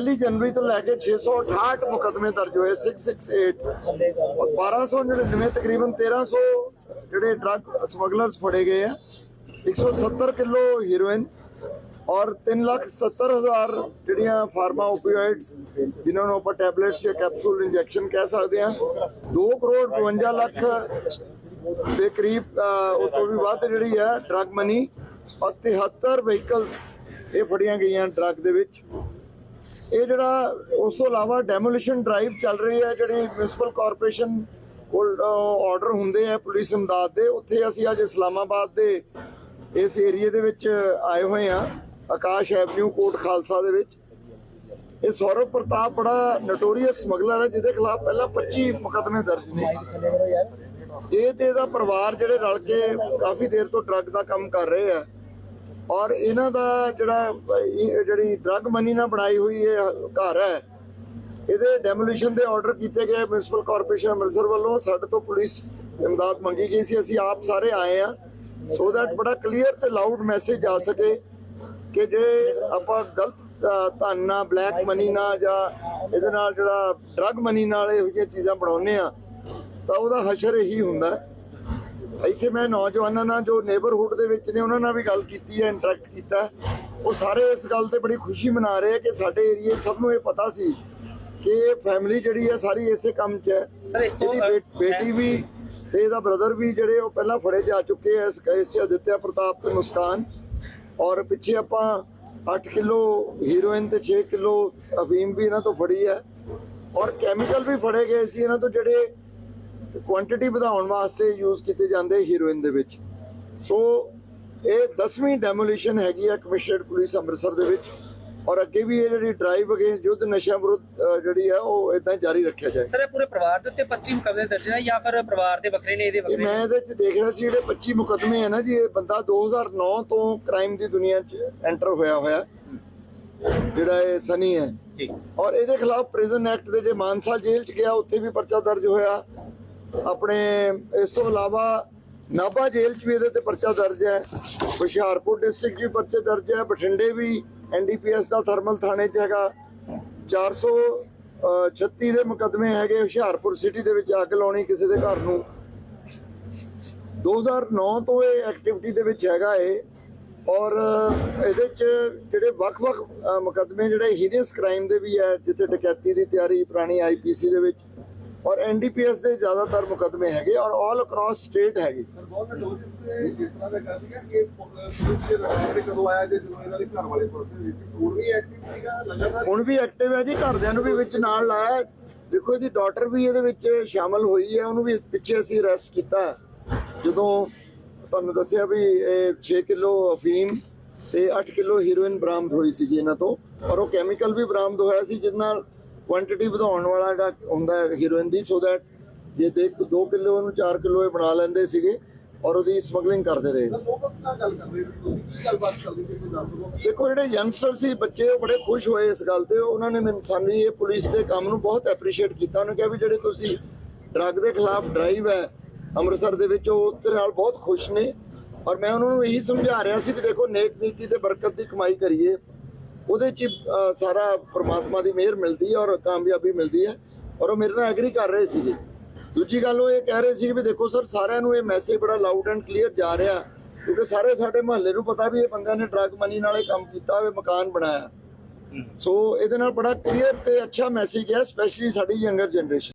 ਪਹਿਲੀ ਜਨਵਰੀ ਤੋਂ ਲੈ ਕੇ 668 ਮੁਕਦਮੇ ਦਰਜ ਹੋਏ 668 ਔਰ 1299 ਤਕਰੀਬਨ 1300 ਜਿਹੜੇ ਡਰੱਗ ਸਮਗਲਰਸ ਫੜੇ ਗਏ ਆ। 170 ਕਿਲੋ ਹੀਰੋਇਨ ਔਰ 377000 ਜਿਹੜੀਆਂ ਫਾਰਮਾ ਓਪੀਓਇਡਸ ਜਿਨ੍ਹਾਂ ਨੂੰ ਆਪਾਂ ਟੈਬਲੇਟਸ ਜਾਂ ਕੈਪਸੂਲ ਇੰਜੈਕਸ਼ਨ ਕਹਿ ਸਕਦੇ ਆ 2 ਕਰੋੜ 52 ਲੱਖ ਦੇ ਕਰੀਬ ਉਹ ਤੋਂ ਵੀ ਵੱਧ ਜਿਹੜੀ ਹੈ ਡਰੱਗ ਮਨੀ ਔਰ 73 ਵਹੀਕਲਸ ਇਹ ਫੜੀਆਂ ਗਈਆਂ ਡਰੱਗ ਦੇ ਵਿੱਚ। ਇਹ ਜਿਹੜਾ ਉਸ ਤੋਂ ਇਲਾਵਾ ਡੈਮੋਲੀਸ਼ਨ ਡਰਾਈਵ ਚੱਲ ਰਹੀ ਹੈ, ਜਿਹੜੀ ਮਿਊਨਿਸਪਲ ਕਾਰਪੋਰੇਸ਼ਨ ਕੋਲ ਆਰਡਰ ਹੁੰਦੇ ਆ ਪੁਲਿਸ ਇਮਦਾਦ ਦੇ, ਉੱਥੇ ਅਸੀਂ ਅੱਜ ਇਸਲਾਮਾਬਾਦ ਦੇ ਇਸ ਏਰੀਏ ਦੇ ਵਿੱਚ ਆਏ ਹੋਏ ਆ ਆਕਾਸ਼ ਐਵਨਿਊ ਕੋਟ ਖਾਲਸਾ ਦੇ ਵਿੱਚ। ਇਹ ਸੌਰਵ ਪ੍ਰਤਾਪ ਬੜਾ ਨੋਟੋਰੀਅਸ ਸਮਗਲਰ ਹੈ, ਜਿਹਦੇ ਖਿਲਾਫ ਪਹਿਲਾਂ 25 ਮੁਕੱਦਮੇ ਦਰਜ ਨੇ। ਇਹ ਤੇ ਇਹਦਾ ਪਰਿਵਾਰ ਜਿਹੜੇ ਰਲ ਕੇ ਕਾਫੀ ਦੇਰ ਤੋਂ ਡਰੱਗ ਦਾ ਕੰਮ ਕਰ ਰਹੇ ਆ। ਔਰ ਇਹਨਾਂ ਦਾ ਜਿਹੜਾ ਜਿਹੜੀ ਡਰੱਗ ਮਨੀ ਨਾਲ ਬਣਾਈ ਹੋਈ ਇਹ ਘਰ ਹੈ, ਇਹਦੇ ਡੈਮੋਲੀਸ਼ਨ ਦੇ ਆਰਡਰ ਕੀਤੇ ਗਏ ਮਿਊਨਿਸਪਲ ਕਾਰਪੋਰੇਸ਼ਨ ਅੰਮ੍ਰਿਤਸਰ ਵੱਲੋਂ। ਸਾਡੇ ਤੋਂ ਪੁਲਿਸ ਇਮਦਾਦ ਮੰਗੀ ਗਈ ਸੀ, ਅਸੀਂ ਆਪ ਸਾਰੇ ਆਏ ਆ ਸੋ ਦੈਟ ਬੜਾ ਕਲੀਅਰ ਤੇ ਲਾਊਡ ਮੈਸੇਜ ਆ ਸਕੇ ਕਿ ਜੇ ਆਪਾਂ ਗਲਤ ਧਨ ਨਾਲ ਬਲੈਕ ਮਨੀ ਨਾਲ ਜਾਂ ਇਹਦੇ ਨਾਲ ਜਿਹੜਾ ਡਰੱਗ ਮਨੀ ਨਾਲ ਇਹੋ ਜਿਹੀਆਂ ਚੀਜ਼ਾਂ ਬਣਾਉਂਦੇ ਆ ਤਾਂ ਉਹਦਾ ਹਸ਼ਰ ਇਹੀ ਹੁੰਦਾ। ਇੱਥੇ ਮੈਂ ਨੌਜਵਾਨਾਂ ਨਾਲ ਜੋ ਨੇਬਰਹੁੱਡ ਦੇ ਵਿੱਚ ਨੇ ਉਹਨਾਂ ਨਾਲ ਵੀ ਗੱਲ ਕੀਤੀ ਹੈ ਇੰਟਰੈਕਟ ਕੀਤਾ। ਉਹ ਸਾਰੇ ਇਸ ਗੱਲ ਤੇ ਬੜੀ ਖੁਸ਼ੀ ਮਨਾ ਰਹੇ ਆ ਕਿ ਸਾਡੇ ਏਰੀਏ ਸਭ ਨੂੰ ਇਹ ਪਤਾ ਸੀ ਕਿ ਇਹ ਫੈਮਿਲੀ ਜਿਹੜੀ ਹੈ ਸਾਰੀ ਇਸੇ ਕੰਮ 'ਚ ਹੈ। ਇਹਦੀ ਬੇਟੀ ਵੀ ਤੇ ਇਹਦਾ ਬ੍ਰਦਰ ਵੀ ਜਿਹੜੇ ਉਹ ਪਹਿਲਾਂ ਫੜੇ ਜਾ ਚੁੱਕੇ ਐ ਇਸ ਕੇਸ 'ਚ ਅਦਿੱਤਿਆ ਪ੍ਰਤਾਪ ਤੇ ਮੁਸਕਾਨ। ਔਰ ਪਿੱਛੇ ਆਪਾਂ 8 ਕਿਲੋ ਹੀਰੋਇਨ ਤੇ 6 ਕਿਲੋ ਅਫੀਮ ਵੀ ਇਹਨਾਂ ਤੋਂ ਫੜੀ ਹੈ। ਔਰ ਕੈਮੀਕਲ ਵੀ ਫੜੇ ਗਏ ਸੀ ਇਹਨਾਂ ਤੋਂ ਜਿਹੜੇ ਕੁਆਂਟੀਟੀ ਵਧਾਉਣ ਵਾਸਤੇ ਯੂਜ਼ ਕੀਤੇ ਜਾਂਦੇ ਹੀਰੋਇਨ ਦੇ ਵਿੱਚ। ਸੋ ਇਹ 10ਵੀਂ ਡੈਮੋਲੀਸ਼ਨ ਹੈਗੀ ਹੈ ਕਮਿਸ਼ਨਰਡ ਪੁਲਿਸ ਅੰਮ੍ਰਿਤਸਰ ਦੇ ਵਿੱਚ ਔਰ ਅੱਗੇ ਵੀ ਇਹ ਜਿਹੜੀ ਡਰਾਈਵ ਅਗੇਂਸਟ ਯੁੱਧ ਨਸ਼ਾ ਵਿਰੁੱਧ ਜਿਹੜੀ ਹੈ ਉਹ ਇਦਾਂ ਜਾਰੀ ਰੱਖਿਆ ਜਾਏ। ਸਰ ਇਹ ਪੂਰੇ ਪਰਿਵਾਰ ਦੇ ਉੱਤੇ 25 ਮੁਕੱਦਮੇ ਦਰਜ ਨੇ ਜਾਂ ਫਿਰ ਪਰਿਵਾਰ ਦੇ ਵੱਖਰੇ ਨੇ ਇਹਦੇ ਇਹ ਵੱਖਰੇ? ਮੈਂ? ਇਹਦੇ ਚ ਦੇਖ ਰਿਹਾ ਸੀ ਜਿਹੜੇ 25 ਮੁਕਦਮੇ ਆ ਨਾ ਜੀ ਇਹ ਬੰਦਾ 2009 ਤੋਂ ਕ੍ਰਾਈਮ ਦੀ ਦੁਨੀਆ ਚ ਐਂਟਰ ਹੋਇਆ ਹੋਇਆ। ਜਿਹੜਾ ਇਹ ਸਨੀ ਹੈ। ਜੀ। ਔਰ ਇਹਦੇ ਖਿਲਾਫ ਪ੍ਰਿਜ਼ਨ ਐਕਟ ਦੇ ਜੇ ਮਾਨਸਾ ਜੇਲ੍ਹ ਚ ਗਿਆ ਉੱਥੇ ਵੀ ਪਰਚਾ ਦਰਜ ਹੋਇਆ। ਆਪਣੇ ਇਸ ਤੋਂ ਇਲਾਵਾ ਨਾਭਾ ਜੇਲ੍ਹ ਚ ਵੀ ਇਹਦੇ ਤੇ ਪਰਚਾ ਦਰਜ ਹੈ। ਹੁਸ਼ਿਆਰਪੁਰ ਡਿਸਟ੍ਰਿਕਟ 'ਚ ਵੀ ਪਰਚੇ ਦਰਜ ਹੈ। ਬਠਿੰਡੇ ਵੀ ਐਨਡੀਪੀਐਸ ਦਾ ਥਰਮਲ ਥਾਣੇ ਚ ਹੈਗਾ। 436 ਦੇ ਮੁਕਦਮੇ ਹੈਗੇ ਹੁਸ਼ਿਆਰਪੁਰ ਸਿਟੀ ਦੇ ਵਿੱਚ ਅੱਗ ਲਾਉਣੀ ਕਿਸੇ ਦੇ ਘਰ ਨੂੰ। 2009 ਤੋਂ ਇਹ ਐਕਟੀਵਿਟੀ ਦੇ ਵਿੱਚ ਹੈਗਾ ਇਹ। ਔਰ ਇਹਦੇ ਚ ਜਿਹੜੇ ਵੱਖ-ਵੱਖ ਅ, ਮੁਕੱਦਮੇ ਜਿਹੜੇ ਹੀਰੀਅਸ ਕ੍ਰਾਈਮ ਦੇ ਵੀ ਹੈ ਜਿੱਥੇ ਡਕੈਤੀ ਦੀ ਤਿਆਰੀ ਪੁਰਾਣੀ ਆਈਪੀਸੀ ਦੇ ਵਿੱਚ ਔਰ ਐਨਡੀਪੀਐਸ ਦੇ ਜ਼ਿਆਦਾਤਰ ਮੁਕੱਦਮੇ ਹੈਗੇ ਔਰ ਆਲ ਅਕ੍ਰੋਸ ਸਟੇਟ ਹੈਗੇ। ਜਿਸ ਜੇ ਹੁਣ ਵੀ ਐਕਟਿਵ ਹੈ ਜੀ ਘਰਦਿਆਂ ਨੂੰ ਵੀ ਵਿੱਚ ਨਾਲ ਲਾਇਆ ਦੇਖੋ ਇਹਦੀ ਡਾਟਰ ਵੀ ਇਹਦੇ ਵਿੱਚ ਸ਼ਾਮਲ ਹੋਈ ਹੈ ਉਹਨੂੰ ਵੀ ਇਸ ਪਿੱਛੇ ਅਸੀਂ ਅਰੈਸਟ ਕੀਤਾ। ਜਦੋਂ ਤੁਹਾਨੂੰ ਦੱਸਿਆ ਵੀ ਇਹ 6 ਕਿਲੋ ਅਫੀਮ ਤੇ 8 ਕਿਲੋ ਹੀਰੋਇਨ ਬਰਾਮਦ ਹੋਈ ਸੀ ਇਹਨਾਂ ਤੋਂ ਔਰ ਉਹ ਕੈਮੀਕਲ ਵੀ ਬਰਾਮਦ ਹੋਇਆ ਸੀ ਜਿਹਦੇ ਨਾਲ ਕੁਆਂਟੀਟੀ ਵਧਾਉਣ ਵਾਲਾ ਜਿਹੜਾ ਹੁੰਦਾ ਹੀਰੋਇਨ ਦੀ ਸੋ ਦੈਟ ਜੇ ਦੇਖ 2 ਕਿਲੋ ਨੂੰ 4 ਕਿਲੋ ਇਹ ਬਣਾ ਲੈਂਦੇ ਸੀਗੇ ਔਰ ਉਹਦੀ ਸਮਗਲਿੰਗ ਕਰਦੇ ਰਹੇ। ਦੇਖੋ, ਜਿਹੜੇ ਯੰਗਸਟਰ ਸੀ, ਬੱਚੇ, ਉਹ ਬੜੇ ਖੁਸ਼ ਹੋਏ ਇਸ ਗੱਲ ਤੇ। ਉਹਨਾਂ ਨੇ ਮੈਨੂੰ, ਸਾਨੂੰ ਇਹ ਪੁਲਿਸ ਦੇ ਕੰਮ ਨੂੰ ਬਹੁਤ ਐਪਰੀਸ਼ੀਏਟ ਕੀਤਾ। ਉਹਨੇ ਕਿਹਾ ਵੀ ਜਿਹੜੇ ਤੁਸੀਂ ਡਰੱਗ ਦੇ ਖਿਲਾਫ ਡਰਾਈਵ ਹੈ ਅੰਮ੍ਰਿਤਸਰ ਦੇ ਵਿੱਚ, ਉਹ ਉਹਦੇ ਨਾਲ ਬਹੁਤ ਖੁਸ਼ ਨੇ। ਔਰ ਮੈਂ ਉਹਨਾਂ ਨੂੰ ਇਹੀ ਸਮਝਾ ਰਿਹਾ ਸੀ ਵੀ ਦੇਖੋ, ਨੇਕ ਨੀਤੀ ਤੇ ਬਰਕਤ ਦੀ ਕਮਾਈ ਕਰੀਏ। ਉਹਦੇ ਚ ਸਾਰਾ ਪ੍ਰਮਾਤਮਾ ਦੀ ਮਿਹਰ ਮਿਲਦੀ ਹੈ ਔਰ ਕਾਮਯਾਬੀ ਮਿਲਦੀ ਹੈ ਔਰ ਉਹ ਮੇਰੇ ਨਾਲ ਐਗਰੀ ਕਰ ਰਹੇ ਸੀਗੇ। ਦੂਜੀ ਗੱਲ ਉਹ ਇਹ ਕਹਿ ਰਹੇ ਸੀ ਵੀ ਦੇਖੋ ਸਰ ਸਾਰਿਆਂ ਨੂੰ ਇਹ ਮੈਸੇਜ ਬੜਾ ਲਾਊਡ ਐਂਡ ਕਲੀਅਰ ਜਾ ਰਿਹਾ ਕਿਉਂਕਿ ਸਾਰੇ ਸਾਡੇ ਮਹੱਲੇ ਨੂੰ ਪਤਾ ਵੀ ਇਹ ਬੰਦਿਆਂ ਨੇ ਡਰੱਗ ਮਨੀ ਨਾਲ ਇਹ ਕੰਮ ਕੀਤਾ ਹੋਵੇ ਮਕਾਨ ਬਣਾਇਆ। ਸੋ ਇਹਦੇ ਨਾਲ ਬੜਾ ਕਲੀਅਰ ਤੇ ਅੱਛਾ ਮੈਸੇਜ ਹੈ ਸਪੈਸ਼ਲੀ ਸਾਡੀ ਯੰਗਰ ਜਨਰੇਸ਼ਨ